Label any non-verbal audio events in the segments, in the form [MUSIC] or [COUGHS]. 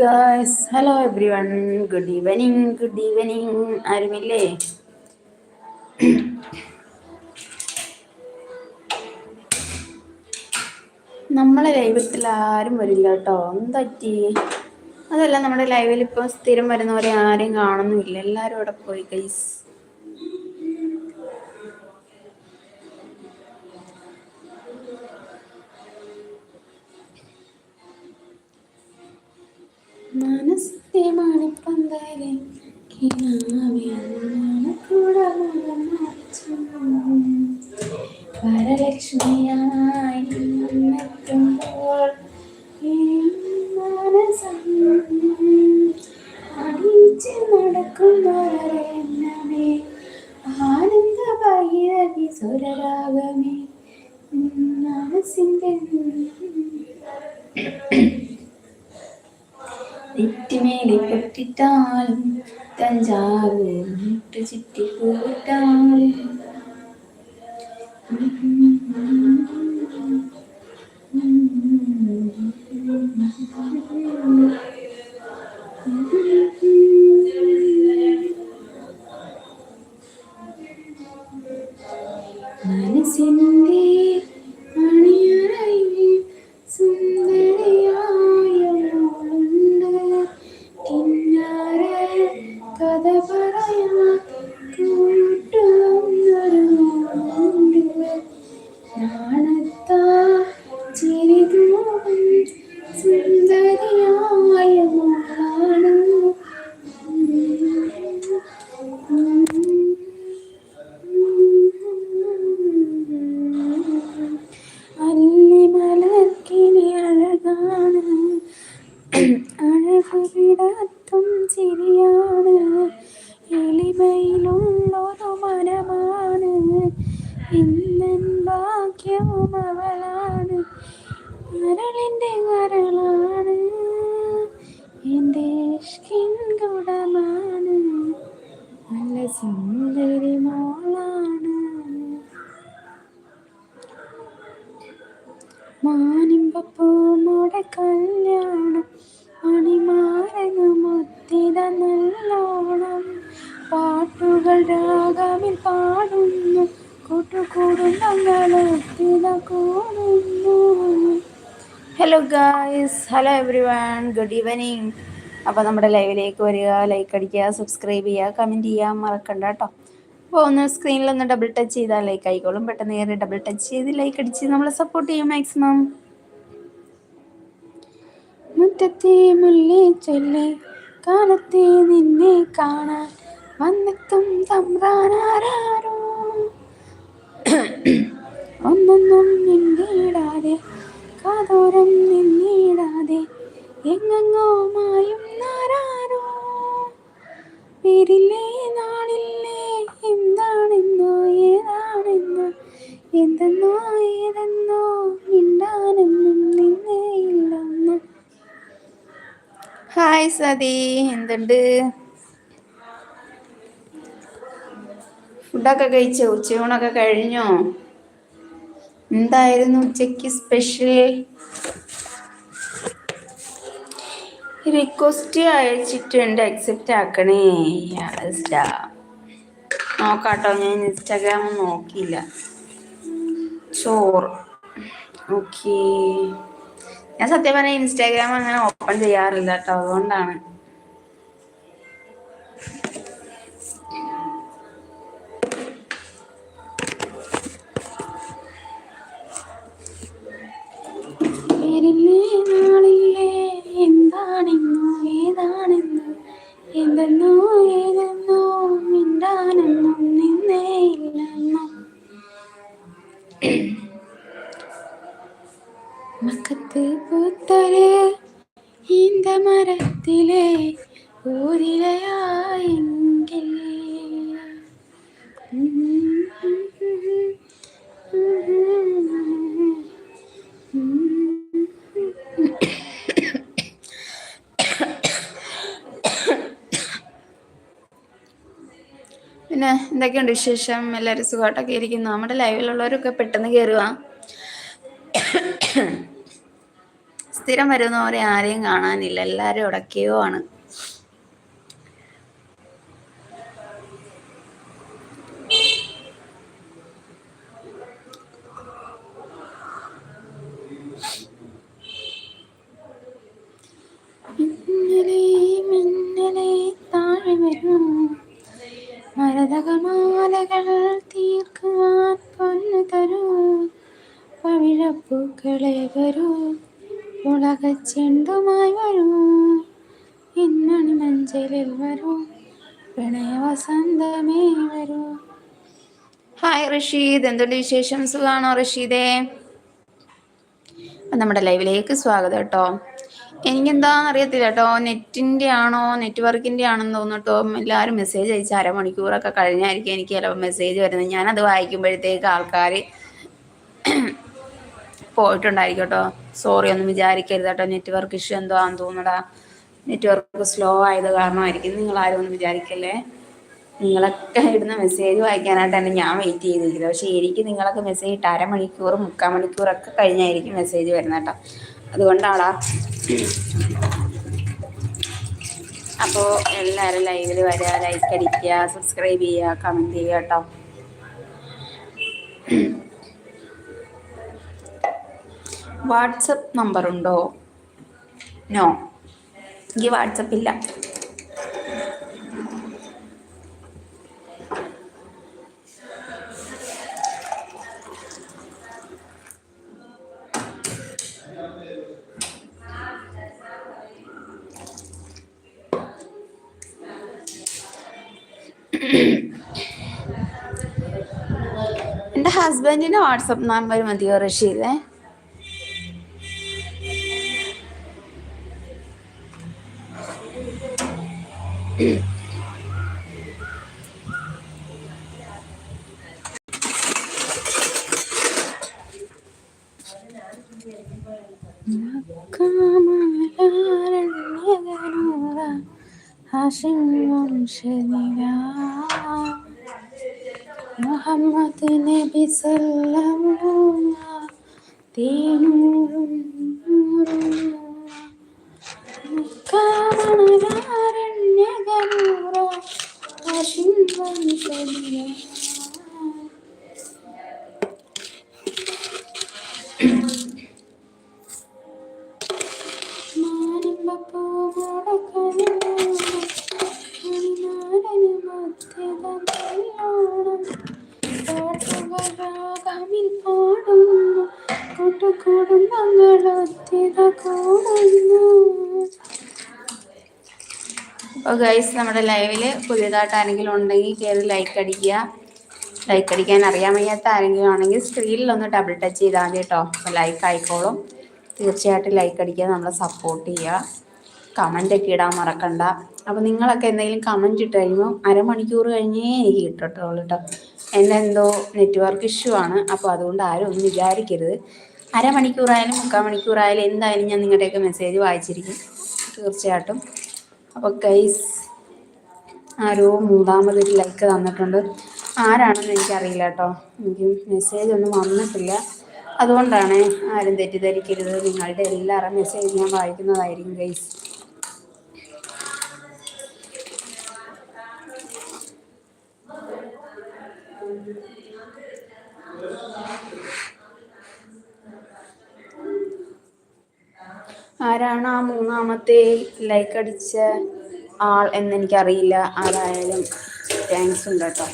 Guys hello everyone good evening good evening ആരുമില്ലേ? നമ്മളെ ലൈവത്തിൽ ആരും വരില്ല കേട്ടോ. എന്തറ്റി അതല്ല നമ്മുടെ ലൈവിൽ ഇപ്പോൾ സ്ഥിരം വരുന്നവരെ ആരും കാണുന്നില്ല എല്ലാവരും അവിടെ പോയി ഗൈസ് മനസ്സിന്റെ മണിപ്പന്തായാലും വരലക്ഷ്മിയായി മനസ്സിൻ്റെ guys hello everyone good evening അപ്പോൾ നമ്മുടെ ലൈവിലേക്ക് വരിക ലൈക്ക് അടിക്കുക സബ്സ്ക്രൈബ് ചെയ്യുക കമന്റ് ചെയ്യുക മറക്കണ്ട കേട്ടോ അപ്പോൾ ഒന്ന് സ്ക്രീനിൽ ഒന്ന് ഡബിൾ ടച്ച് ചെയ്താൽ ലൈക്ക് ആയിക്കോളും. പെട്ടെന്ന് കയറി ഡബിൾ ടച്ച് ചെയ്ത് ലൈക്ക് അടിച്ച് നമ്മളെ സപ്പോർട്ട് ചെയ്യും മാക്സിമം മുറ്റത്തെ മുല്ലേ ചൊല്ലി കാലത്തെ നിന്നെ കാണാൻ വന്നെത്തും തമ്പ്രാനാരോ പേരില്ലേ? നാളില്ലേ? എന്താണെന്നോ? ഏതാണെന്നോ? എന്തെന്നോ? ഏതെന്നോ? മിണ്ടാനൊന്നും നിന്നേയില്ലെന്നോ ഹായ് സതി. എന്തുണ്ട്? ഫുഡൊക്കെ കഴിച്ചോ? ഉച്ചയൂണൊക്കെ കഴിഞ്ഞോ? എന്തായിരുന്നു ഉച്ചയ്ക്ക് സ്പെഷ്യൽ? റിക്വസ്റ്റ് അയച്ചിട്ടുണ്ട് അക്സെപ്റ്റ് ആക്കണേ. നോക്കാട്ടോ ഞാൻ ഇൻസ്റ്റാഗ്രാം നോക്കിയില്ല. ചോറ്. ഓക്കെ. ഞാൻ സത്യം പറഞ്ഞ ഇൻസ്റ്റാഗ്രാം അങ്ങനെ ഓപ്പൺ ചെയ്യാറില്ല കേട്ടോ അതുകൊണ്ടാണ്. നാളില്ലേ എന്താണെന്നോ ഏതാണെന്നോ എന്തെന്നോ ഏതെന്നോ മിണ്ടാനെന്നും നിന്നേ ഇല്ലെന്നോ മക്കത്ത് പൂത്തൊരു ഇന്ത മരത്തിലെ ഊരിലയായെങ്കിൽ പിന്നെ എന്തൊക്കെയുണ്ട് വിശേഷം? എല്ലാവരും സുഖമായിട്ടൊക്കെ ഇരിക്കുന്നു. നമ്മുടെ ലൈവിലുള്ളവരൊക്കെ പെട്ടെന്ന് കയറുക സ്ഥിരം വരുന്നവരെ ആരെയും കാണാനില്ല. എല്ലാവരും ഉടക്കിയോ ആണ് മിന്നലേ മിന്നലേ താഴെ വരും മരതകമാലകൾ തീർക്കുവാൻ പൊന്നു തരൂ പവിഴപ്പൂക്കളെ വരൂ ഉലകച്ചെണ്ടുമായി വരൂ ഇന്നണി മഞ്ചലിൽ വരൂ പ്രണയ വസന്തമേ വരൂ. ഹായ് റഷീദ് എന്തുണ്ട് വിശേഷം? സുഖാണോ റഷീദേ? നമ്മുടെ ലൈവിലേക്ക് സ്വാഗതം കേട്ടോ. എനിക്കെന്താന്ന് അറിയത്തില്ല കേട്ടോ. നെറ്റിന്റെ ആണോ നെറ്റ്വർക്കിന്റെ ആണെന്ന് തോന്നിട്ടോ എല്ലാവരും മെസ്സേജ് അയച്ച് അരമണിക്കൂറൊക്കെ കഴിഞ്ഞായിരിക്കും എനിക്ക് ചിലപ്പോൾ മെസ്സേജ് വരുന്നത്. ഞാനത് വായിക്കുമ്പോഴത്തേക്ക് ആൾക്കാർ പോയിട്ടുണ്ടായിരിക്കും കേട്ടോ. സോറി ഒന്നും വിചാരിക്കരുത് കേട്ടോ. നെറ്റ്വർക്ക് ഇഷ്യൂ എന്തോ ആണെന്ന് തോന്നടാ നെറ്റ്വർക്ക് സ്ലോ ആയത് കാരണമായിരിക്കും. നിങ്ങൾ ആരും ഒന്നും വിചാരിക്കല്ലേ? നിങ്ങളൊക്കെ ഇടുന്ന മെസ്സേജ് വായിക്കാനായിട്ടാണ് ഞാൻ വെയിറ്റ് ചെയ്തിരിക്കുന്നത്. പക്ഷേ എനിക്ക് നിങ്ങളൊക്കെ മെസ്സേജ് ഇട്ട് അരമണിക്കൂർ മുക്കാൽ മണിക്കൂറൊക്കെ കഴിഞ്ഞായിരിക്കും മെസ്സേജ് വരുന്നത് കേട്ടോ. അതുകൊണ്ടാണ് അപ്പോൾ എല്ലാവരും ലൈവിൽ വരിക ലൈക്ക് അടിക്കുക സബ്സ്ക്രൈബ് ചെയ്യുക കമന്റ് ചെയ്യുക കേട്ടോ. വാട്സപ്പ് നമ്പറുണ്ടോ നോ എനിക്ക് വാട്സപ്പ് എന്റെ ഹസ്ബൻഡിന് വാട്സപ്പ് നമ്പർ മതിയോ റഷീദേ? ഹാഷിം മുഹമ്മദ് നബി സല്ലല്ലാഹു തേനൂറും കാമണാരണ്യകമൂറ ഹാഷിം വംശനിരാ അപ്പോൾ ഗൈസ് നമ്മുടെ ലൈവിൽ പുതിയതായിട്ട് ആരെങ്കിലും ഉണ്ടെങ്കിൽ കയറി ലൈക്ക് അടിക്കുക. ലൈക്ക് അടിക്കാൻ അറിയാൻ വയ്യാത്ത ആരെങ്കിലും ആണെങ്കിൽ സ്ക്രീനിൽ ഒന്ന് ഡബിൾ ടച്ച് ചെയ്താൽ മതി കേട്ടോ അപ്പോൾ ലൈക്ക് ആയിക്കോളും. തീർച്ചയായിട്ടും ലൈക്ക് അടിക്കുക നമ്മളെ സപ്പോർട്ട് ചെയ്യുക. കമന്റ് ഒക്കെ ഇടാൻ മറക്കണ്ട. അപ്പോൾ നിങ്ങളൊക്കെ എന്തെങ്കിലും കമന്റ് ഇട്ട് കഴിയുമ്പോൾ അരമണിക്കൂർ കഴിഞ്ഞേ എനിക്ക് കിട്ടട്ടുള്ളൂ കേട്ടോ എന്റെ എന്തോ നെറ്റ്വർക്ക് ഇഷ്യൂ ആണ്. അപ്പോൾ അതുകൊണ്ട് ആരും ഒന്നും വിചാരിക്കരുത്. അരമണിക്കൂറായാലും മുക്കാൽ മണിക്കൂറായാലും എന്തായാലും ഞാൻ നിങ്ങളുടെയൊക്കെ മെസ്സേജ് വായിച്ചിരിക്കും. തീർച്ചയായിട്ടും. അപ്പോൾ ഗൈസ് ആരോ മൂന്നാമതൊരു ലൈക്ക് തന്നിട്ടുണ്ട്. ആരാണെന്ന് എനിക്കറിയില്ല കേട്ടോ. എനിക്ക് മെസ്സേജ് ഒന്നും വന്നിട്ടില്ല. അതുകൊണ്ടാണ് ആരും തെറ്റിദ്ധരിക്കരുത്. നിങ്ങളുടെ എല്ലാവരും മെസ്സേജ് ഞാൻ വായിക്കുന്നതായിരിക്കും ഗൈസ് ആരാണ് ആ മൂന്നാമത്തെ ലൈക്ക് അടിച്ച ആൾ എന്നെനിക്കറിയില്ല. ആരായാലും താങ്ക്സ് ഉണ്ട് കേട്ടോ.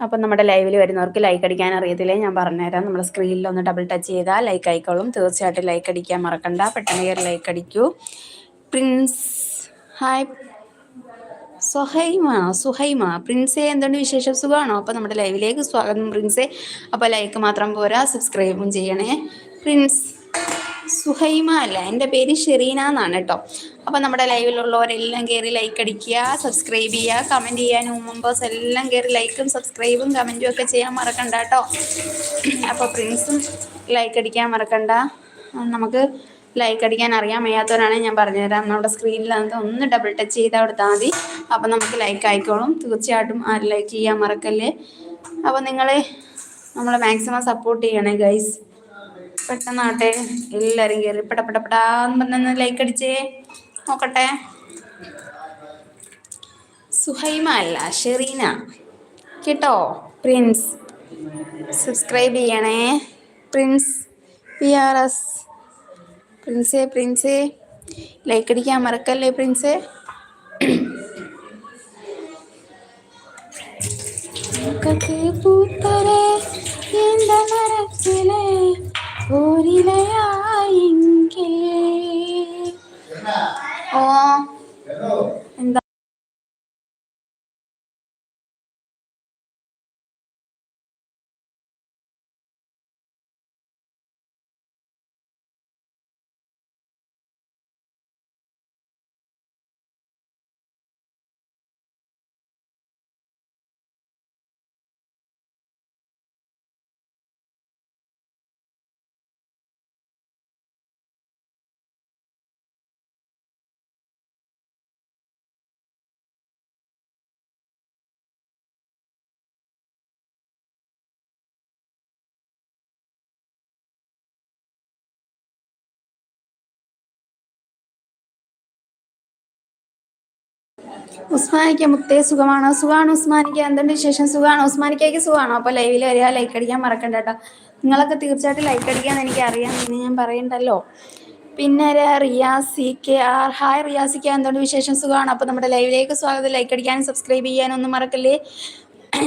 അപ്പം നമ്മുടെ ലൈവിൽ വരുന്നവർക്ക് ലൈക്ക് അടിക്കാൻ അറിയത്തില്ലേ? ഞാൻ പറഞ്ഞുതരാം. നമ്മൾ സ്ക്രീനിൽ ഒന്ന് ഡബിൾ ടച്ച് ചെയ്താൽ ലൈക്ക് ആയിക്കോളും. തീർച്ചയായിട്ടും ലൈക്ക് അടിക്കാൻ മറക്കണ്ട. പെട്ടെന്ന് കയറി like അടിക്കൂ. Prince hi Suhaima Suhaima. പ്രിൻസേ എന്തുകൊണ്ട് വിശേഷം? സുഖമാണോ? അപ്പോൾ നമ്മുടെ ലൈവിലേക്ക് സ്വാഗതം പ്രിൻസേ. അപ്പോൾ ലൈക്ക് മാത്രം പോരാ സബ്സ്ക്രൈബും ചെയ്യണേ. പ്രിൻസ് സുഹൈമ അല്ല? എന്റെ പേര് ഷെറീന എന്നാണ് കേട്ടോ. അപ്പോൾ നമ്മുടെ ലൈവിലുള്ളവരെല്ലാം കയറി ലൈക്ക് അടിക്കുക സബ്സ്ക്രൈബ് ചെയ്യുക കമന്റ് ചെയ്യാൻ മെമ്പേഴ്സ് എല്ലാം കയറി ലൈക്കും സബ്സ്ക്രൈബും കമന്റും ഒക്കെ ചെയ്യാൻ മറക്കണ്ട കേട്ടോ. അപ്പോൾ പ്രിൻസും ലൈക്ക് അടിക്കാൻ മറക്കണ്ട. നമുക്ക് ലൈക്ക് അടിക്കാൻ അറിയാൻ വയ്യാത്തവരാണെങ്കിൽ ഞാൻ പറഞ്ഞുതരാം. നമ്മുടെ സ്ക്രീനിൽ അത് ഒന്ന് ഡബിൾ ടച്ച് ചെയ്താൽ കൊടുത്താൽ മതി. അപ്പോൾ നമുക്ക് ലൈക്ക് ആയിക്കോളും. തീർച്ചയായിട്ടും ആ ലൈക്ക് ചെയ്യാൻ മറക്കല്ലേ. അപ്പോൾ നിങ്ങൾ നമ്മളെ മാക്സിമം സപ്പോർട്ട് ചെയ്യണേ ഗൈസ് പെട്ടെന്നാട്ടെ എല്ലാവരും കയറി പെടപ്പെടപ്പെടാന്ന് ലൈക്ക് അടിച്ചേ. നോക്കട്ടെ. സുഹൈമ അല്ല ഷെറീന. കേട്ടോ പ്രിൻസ് സബ്സ്ക്രൈബ് ചെയ്യണേ. പ്രിൻസ് പി ആർ എസ് പ്രിൻസേ പ്രിൻസേ ലൈക്ക് അടിക്കാൻ മറക്കല്ലേ പ്രിൻസേ പൂത്തരേ എന്താ മരത്തിലെ ഓരിലയായെങ്കിൽ ഓ എന്താ ഉസ്മാനിക്ക മുത്തേ സുഖമാണോ? സുഖമാണ് ഉസ്മാനിക്ക? എന്തുണ്ട് വിശേഷം? സുഖമാണോ? ഉസ്മാനിക്കയ്ക്ക് സുഖമാണോ അപ്പോൾ ലൈവിൽ വരിക ലൈക്ക് അടിക്കാൻ മറക്കണ്ട കേട്ടോ നിങ്ങളൊക്കെ തീർച്ചയായിട്ടും ലൈക്ക് അടിക്കാൻ എനിക്ക് അറിയാം എന്ന് ഞാൻ പറയണ്ടല്ലോ. പിന്നെ Riyasi K R hi Riyasi K എന്തുകൊണ്ട് വിശേഷം? സുഖമാണ്? അപ്പോൾ നമ്മുടെ ലൈവിലേക്ക് സ്വാഗതം. ലൈക്ക് അടിക്കാനും സബ്സ്ക്രൈബ് ചെയ്യാനും ഒന്നും മറക്കല്ലേ?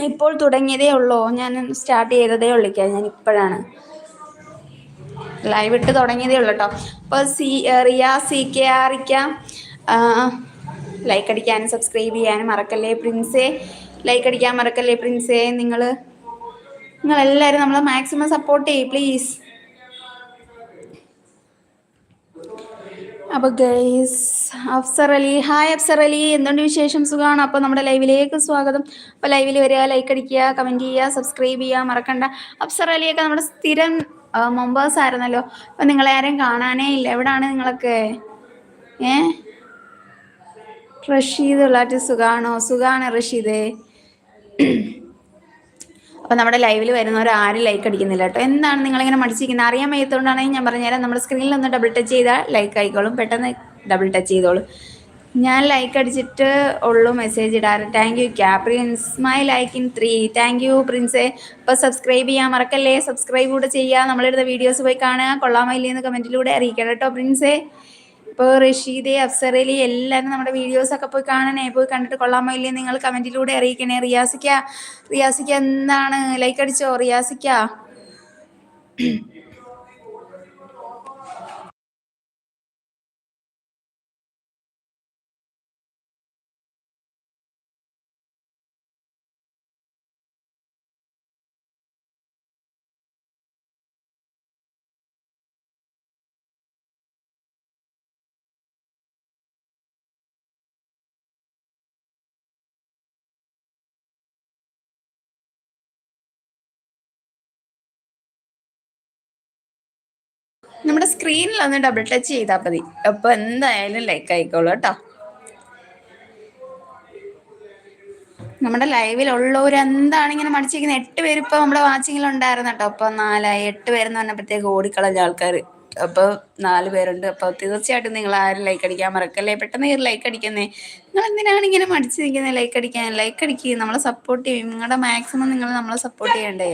ഇപ്പോൾ തുടങ്ങിയതേ ഉള്ളൂ. ഞാൻ സ്റ്റാർട്ട് ചെയ്തതേ ഉള്ളിക്കാം ഞാൻ ഇപ്പോഴാണ്. ലൈവ് ഇട്ട് തുടങ്ങിയതേ ഉള്ളൂ കേട്ടോ അപ്പോൾ സി റിയാസി കെ ആറിക്ക ലൈക്ക് അടിക്കാനും സബ്സ്ക്രൈബ് ചെയ്യാനും മറക്കല്ലേ പ്രിൻസേ? ലൈക്ക് അടിക്കാൻ മറക്കല്ലേ പ്രിൻസേ? നിങ്ങൾ നിങ്ങളെല്ലാവരും നമ്മളെ മാക്സിമം സപ്പോർട്ട് ചെയ്യും പ്ലീസ് അപ്പോൾ ഗൈസ് അഫ്സർ അലി. ഹായ് അഫ്സർ അലി. എന്തുകൊണ്ട് വിശേഷം? സുഖമാണ് അപ്പോൾ നമ്മുടെ ലൈവിലേക്ക് സ്വാഗതം. അപ്പോൾ ലൈവിൽ വരിക ലൈക്ക് അടിക്കുക കമന്റ് ചെയ്യുക സബ്സ്ക്രൈബ് ചെയ്യുക മറക്കണ്ട. അഫ്സർ അലിയൊക്കെ നമ്മുടെ സ്ഥിരം മെമ്പേഴ്സ് ആയിരുന്നല്ലോ. അപ്പോൾ നിങ്ങളെ ആരെയും കാണാനേ ഇല്ല. എവിടാണ് നിങ്ങളൊക്കെ? ഏഹ് റഷീദ് ഉള്ളാറ്റ് സുഖാണോ? സുഖാണ് റഷീദേ. അപ്പോൾ നമ്മുടെ ലൈവിൽ വരുന്നവർ ആരും ലൈക്ക് അടിക്കുന്നില്ല കേട്ടോ. എന്താണ് നിങ്ങളിങ്ങനെ മടിച്ചിരിക്കുന്നത് അറിയാൻ വയ്യത്തോണ്ടാണെങ്കിൽ ഞാൻ പറഞ്ഞുതരാം നമ്മുടെ സ്ക്രീനിൽ ഒന്ന് ഡബിൾ ടച്ച് ചെയ്താൽ ലൈക്ക് ആയിക്കോളും. പെട്ടെന്ന് ഡബിൾ ടച്ച് ചെയ്തോളും. ഞാൻ ലൈക്ക് അടിച്ചിട്ട് ഉള്ളൂ മെസ്സേജ് ഇടാറ്. താങ്ക് യു ക്യാ Prince my like in three thank you പ്രിൻസെ ഇപ്പോൾ സബ്സ്ക്രൈബ് ചെയ്യാൻ മറക്കല്ലേ? സബ്സ്ക്രൈബ് കൂടെ ചെയ്യുക നമ്മളിടുന്ന വീഡിയോസ് പോയി കാണുക. കൊള്ളാമോ ഇല്ലെന്ന് കമന്റിലൂടെ അറിയിക്കണം കേട്ടോ പ്രിൻസേ ഇപ്പോൾ റഷീദെ അഫ്സറലി എല്ലാവരും നമ്മുടെ വീഡിയോസ് ഒക്കെ പോയി കാണണേ. പോയി കണ്ടിട്ട് കൊള്ളാമോ ഇല്ലേ നിങ്ങൾ കമന്റിലൂടെ അറിയിക്കണേ. റിയാസിക്ക റിയാസിക്ക എന്താണ്? ലൈക്ക് അടിച്ചോ? റിയാസിക്ക. നമ്മുടെ സ്ക്രീനിൽ ഒന്ന് ഡബിൾ ടച്ച് ചെയ്താൽ മതി. അപ്പോൾ എന്തായാലും ലൈക്ക് ആയിക്കോളൂ കേട്ടോ. നമ്മുടെ ലൈവിലുള്ളവർ എന്താണ് ഇങ്ങനെ മടിച്ചിരിക്കുന്നത് എട്ട് പേര് ഇപ്പോൾ നമ്മുടെ വാച്ചിങ്ങിൽ ഉണ്ടായിരുന്നു കേട്ടോ അപ്പോൾ നാലായി എട്ട് പേരെന്ന് പറഞ്ഞപ്പോഴത്തേക്ക് ഓടിക്കളഞ്ഞ ആൾക്കാർ അപ്പോൾ നാല് പേരുണ്ട്. അപ്പോൾ തീർച്ചയായിട്ടും നിങ്ങൾ ആരും ലൈക്ക് അടിക്കാൻ മറക്കല്ലേ? പെട്ടെന്ന് ഈ ലൈക്ക് അടിക്കുന്നേ. നിങ്ങൾ എന്തിനാണ് ഇങ്ങനെ മടിച്ചു നിൽക്കുന്നത് ലൈക്ക് അടിക്കാൻ ലൈക്ക് അടിക്കുക നമ്മളെ സപ്പോർട്ട് ചെയ്യും. നിങ്ങളുടെ മാക്സിമം നിങ്ങൾ നമ്മളെ സപ്പോർട്ട് ചെയ്യണ്ടേ?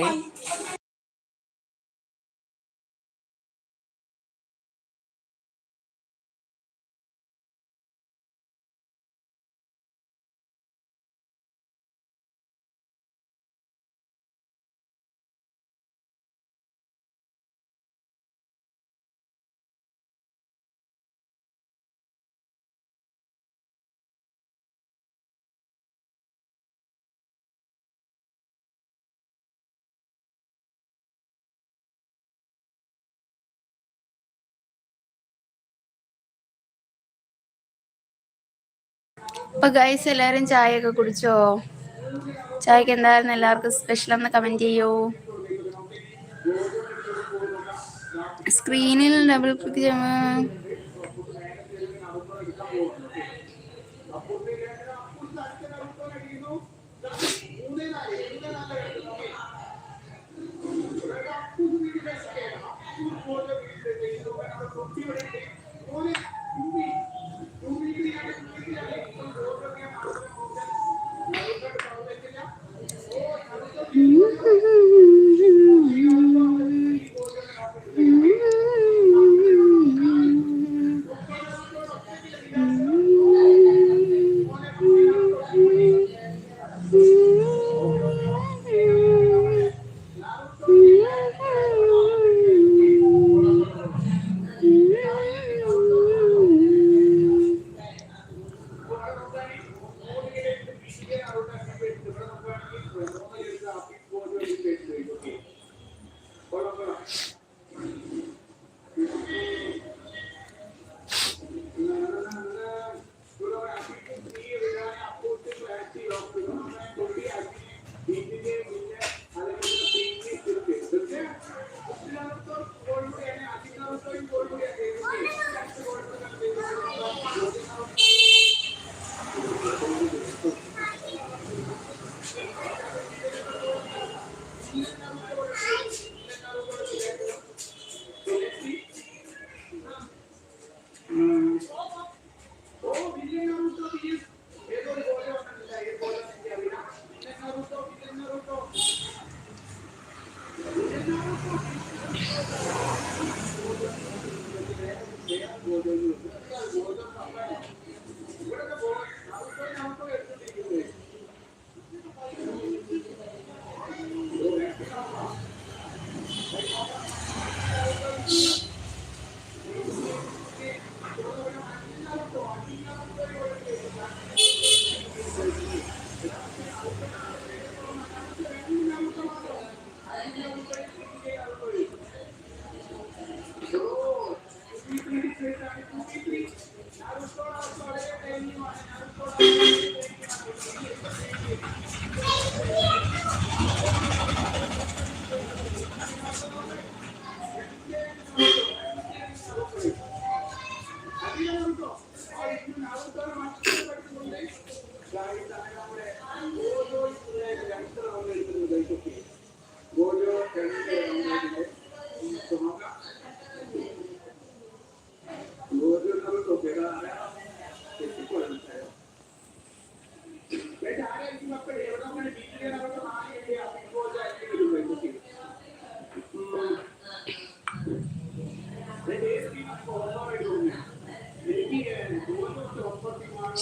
അപ്പൊ ഗൈസ് എല്ലാരും ചായ ഒക്കെ കുടിച്ചോ? ചായക്ക് എന്തായിരുന്നു എല്ലാവർക്കും സ്പെഷ്യൽ ഒന്ന് കമന്റ് ചെയ്യൂ. സ്ക്രീനിൽ ഡബിൾ ക്ലിക്ക് ചെയ്യുമ്പോൾ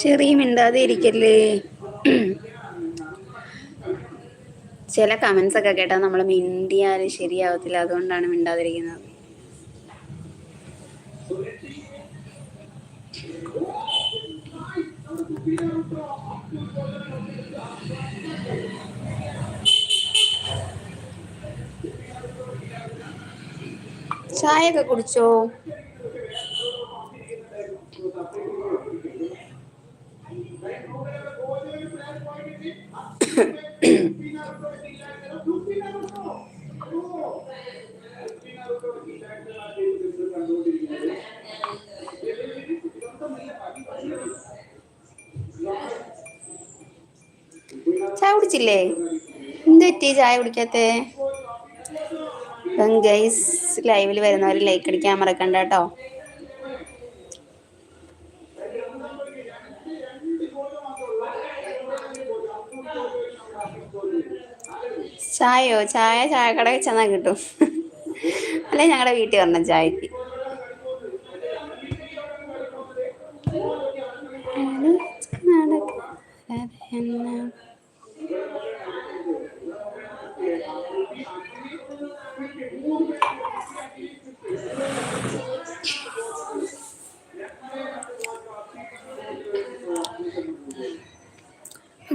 ചെറിയ മിണ്ടാതെ ഇരിക്കല്ലേ ചില കമൻസ് ഒക്കെ കേട്ടാൽ നമ്മൾ മിണ്ടിയാൽ ശരിയാവത്തില്ല. അതുകൊണ്ടാണ് മിണ്ടാതിരിക്കുന്നത്. ചായ ഒക്കെ കുടിച്ചോ? ചായ കുടിച്ചില്ലേ? എന്ത് പറ്റി ചായ കുടിക്കാത്തേ? അപ്പം ഗൈസ് ലൈവിൽ വരുന്നവർ ലൈക്ക് അടിക്കാൻ മറക്കണ്ട കേട്ടോ ചായയോ? ചായ ചായക്കടയിൽ ചെന്നാൽ കിട്ടും. അല്ലെ ഞങ്ങളുടെ വീട്ടിൽ വരണം ചായക്ക്. നടക്കുന്ന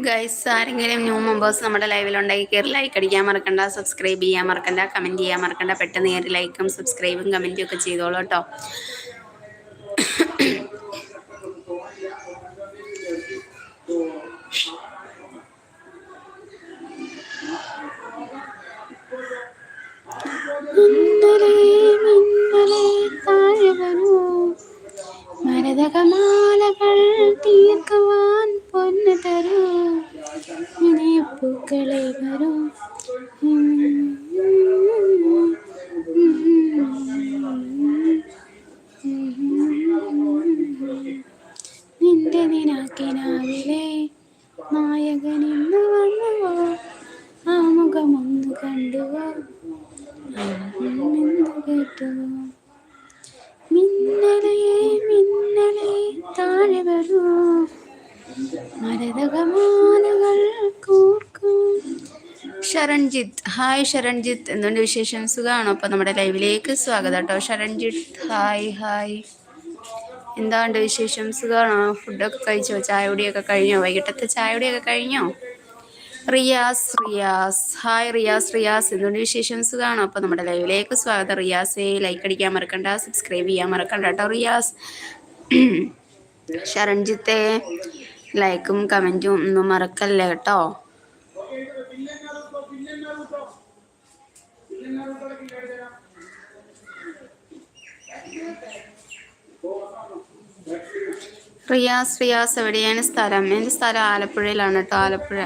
ഗൈസ് ആരെങ്കിലും ന്യൂ മെമ്പേഴ്സ് നമ്മുടെ ലൈവിലുണ്ടെങ്കിൽ കയറി ലൈക്ക് അടിക്കാൻ മറക്കണ്ട സബ്സ്ക്രൈബ് ചെയ്യാൻ മറക്കണ്ട കമന്റ് ചെയ്യാൻ മറക്കണ്ട. പെട്ടെന്ന് കയറി ലൈക്കും സബ്സ്ക്രൈബും കമന്റും ഒക്കെ ചെയ്തോളൂ കേട്ടോ. മരതകമാലകൾ തീർക്കുവാൻ പൊന്നു തരൂ. പൂക്കളെ വരൂ. നിന്റെ നിനാക്കിനാവിലെ നായകൻ ഇന്ന് വന്നുവോ ആ കണ്ടുവോ കേട്ടുവോ? മിന്നലേ മിന്നലേ താഴെ വരൂ. മരതകമാലകൾ കൂർക്കും. ശരൺജിത്ത് ഹായ് ശരൺജിത്ത്. എന്തുകൊണ്ട് വിശേഷം? സുഖമാണോ അപ്പോൾ നമ്മുടെ ലൈവിലേക്ക് സ്വാഗതം കേട്ടോ. Saranjith hi hi. എന്താണ്ട് വിശേഷം? സുഖമാണോ ഫുഡൊക്കെ കഴിച്ചോ? ചായ കുടിയൊക്കെ കഴിഞ്ഞോ? വൈകിട്ടത്തെ ചായ കുടിയൊക്കെ കഴിഞ്ഞോ? റിയാസ് റിയാസ്. ഹായ് റിയാസ് റിയാസ്. എന്തുകൊണ്ട് വിശേഷം? സുഖമാണ് അപ്പോൾ നമ്മുടെ ലൈവിലേക്ക് സ്വാഗതം. റിയാസെ ലൈക്ക് അടിക്കാൻ മറക്കണ്ട സബ്സ്ക്രൈബ് ചെയ്യാൻ മറക്കണ്ട കേട്ടോ റിയാസ്. ശരൺജിത്തെ ലൈക്കും കമന്റും ഒന്നും മറക്കല്ലേ കേട്ടോ? റിയാസ് റിയാസ് എവിടെയാണ് സ്ഥലം? എന്റെ സ്ഥലം ആലപ്പുഴയിലാണ് കേട്ടോ ആലപ്പുഴ.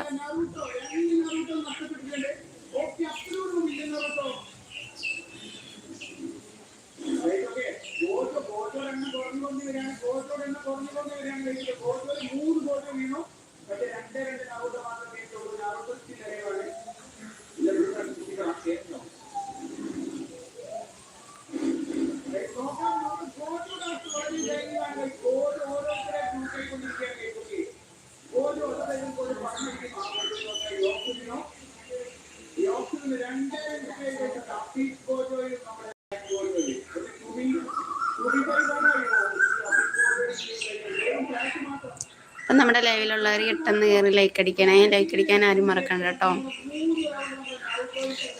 അപ്പം നമ്മുടെ ലൈവിലുള്ളവർ പെട്ടെന്ന് കയറി ലൈക്ക് അടിക്കണേ. ലൈക്ക് അടിക്കാൻ ആരും മറക്കണ്ട കേട്ടോ.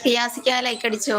റിയാസിക്ക ലൈക്ക് അടിച്ചോ?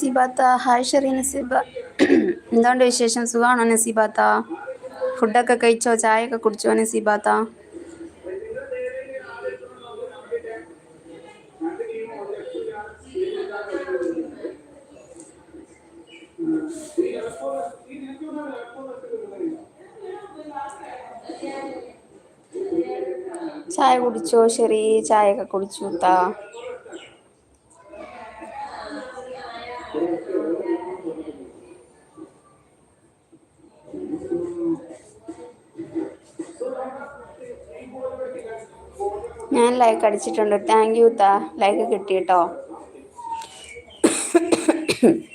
നസീബാത്ത ഹായ് ഷെറി നസീബ. എന്തുകൊണ്ട് വിശേഷം? സുഖമാണോ നസീബാത്ത? ഫുഡൊക്കെ കഴിച്ചോ? ചായയൊക്കെ കുടിച്ചോ നസീബാത്ത? ചായ കുടിച്ചോ? ഷെറി ചായയൊക്കെ കുടിച്ചു താ ഞാൻ ലൈക്ക് അടിച്ചിട്ടുണ്ട്. താങ്ക് യു താ. ലൈക്ക് കിട്ടി കേട്ടോ [COUGHS]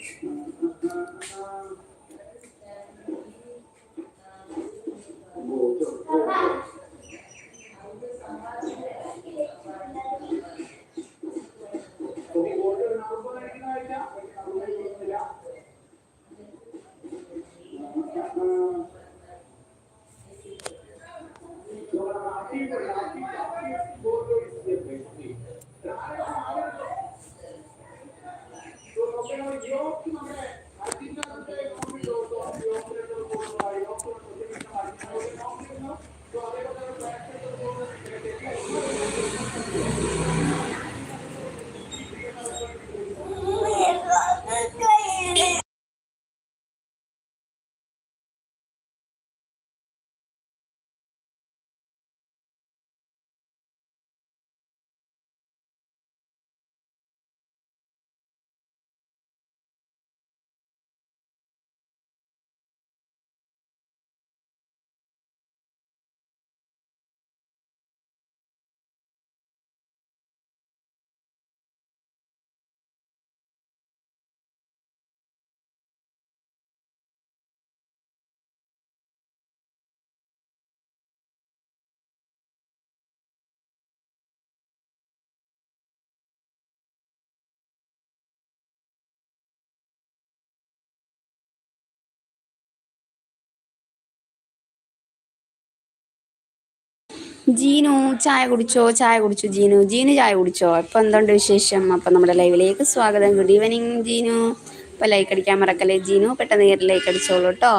ജീനു ചായ കുടിച്ചോ? ചായ കുടിച്ചു ജീനു. ജീനു ചായ കുടിച്ചോ? ഇപ്പൊ എന്തുണ്ട് വിശേഷം? അപ്പൊ നമ്മുടെ ലൈവിലേക്ക് സ്വാഗതം. Good evening Jeenu. ഇപ്പൊ ലൈക്ക് അടിക്കാൻ മറക്കല്ലേ ജീനു? പെട്ടെന്ന് കയറി ലൈക്ക് അടിച്ചോളൂ കേട്ടോ